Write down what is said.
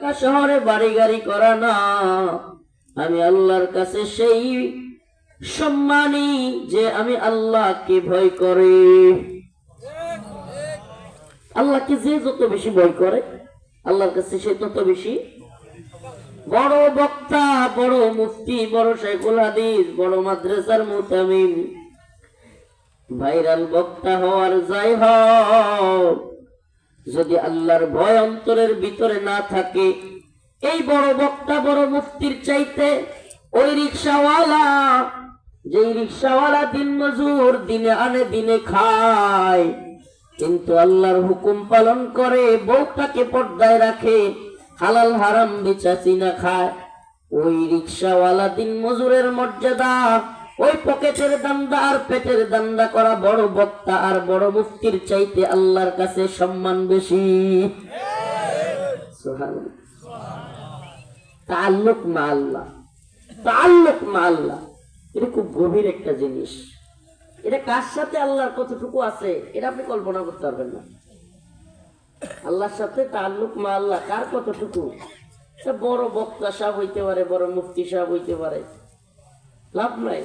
ঢাকা শহরে বাড়ি গাড়ি করা না। আমি আল্লাহর কাছে সেই সম্মানী যে আমি আল্লাহকে ভয় করে। আল্লাহকে যে যত বেশি ভয় করে, আল্লাহর কাছে সে তত বেশি। বড় বক্তা, বড় মুফতি, বড় শেখুল হাদিস, বড় মাদ্রাসার মুতামিম। ভাইরাল বক্তা হওয়ার যাই হোক যদি আল্লাহর ভয় অন্তরের ভিতরে না থাকে, এই বড় বক্তা বড় মুফতির চাইতে ওই রিক্সাওয়ালা, যেই রিক্সাওয়ালা দিন মজুর, দিনে আনে, দিনে খায়। কিন্তু আল্লাহর হুকুম পালন করে, বউটাকে পর্দায় রাখে, হালাল, হারাম বেচা চিনা খায়। ওই রিক্সাওয়ালা দিন মজুরের মর্যাদা ওই পকেটের দান্দা আর পেটের দান্দা করা বড় বক্তা আর বড় মুফতির চাইতে আল্লাহর কাছে সম্মান বেশি। তাল্লুক মা আল্লাহ। তাল্লুক মা আল্লাহ। এটা খুব গভীর একটা জিনিস। এটা কার সাথে আল্লাহর কতটুকু আছে? এটা আপনি কল্পনা করতে পারবেন না। আল্লাহর সাথে তাল্লুক মা আল্লাহ কার কতটুকু? বড় বক্তা সাহেব হইতে পারে, বড় মুফতি সাহেব হইতে পারে। লাভ নাই।